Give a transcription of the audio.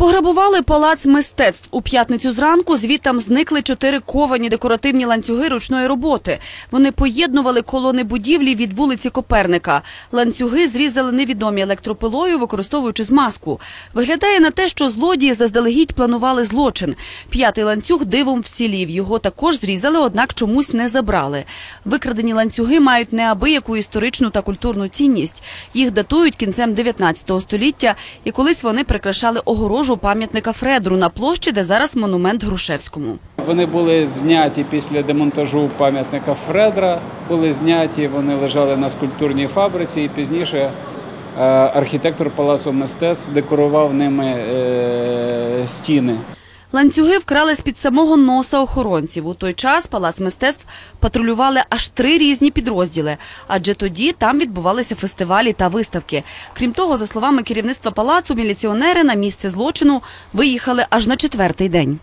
Пограбували палац мистецтв у п'ятницю зранку. Звідтам зникли чотири ковані декоративні ланцюги ручної роботи. Вони поєднували колони будівлі від вулиці Коперника. Ланцюги зрізали невідомі електропилою, використовуючи змазку. Виглядає на те, що злодії заздалегідь планували злочин. П'ятий ланцюг дивом вцілів. Його також зрізали, однак чомусь не забрали. Викрадені ланцюги мають неабияку історичну та культурну цінність. Їх датують кінцем 19 століття, і колись вони прикрашали огорожу пам'ятника Фредру на площі, де зараз монумент Грушевському. Вони були зняті після демонтажу пам'ятника Фредра. Були зняті, вони лежали на скульптурній фабриці, і пізніше е, архітектор палацу мистецтв декорував ними е, стіни. Ланцюги вкрали з-під самого носа охоронців. У той час палац мистецтв патрулювали аж три різні підрозділи, адже тоді там відбувалися фестивалі та виставки. Крім того, за словами керівництва палацу, міліціонери на місце злочину виїхали аж на четвертий день.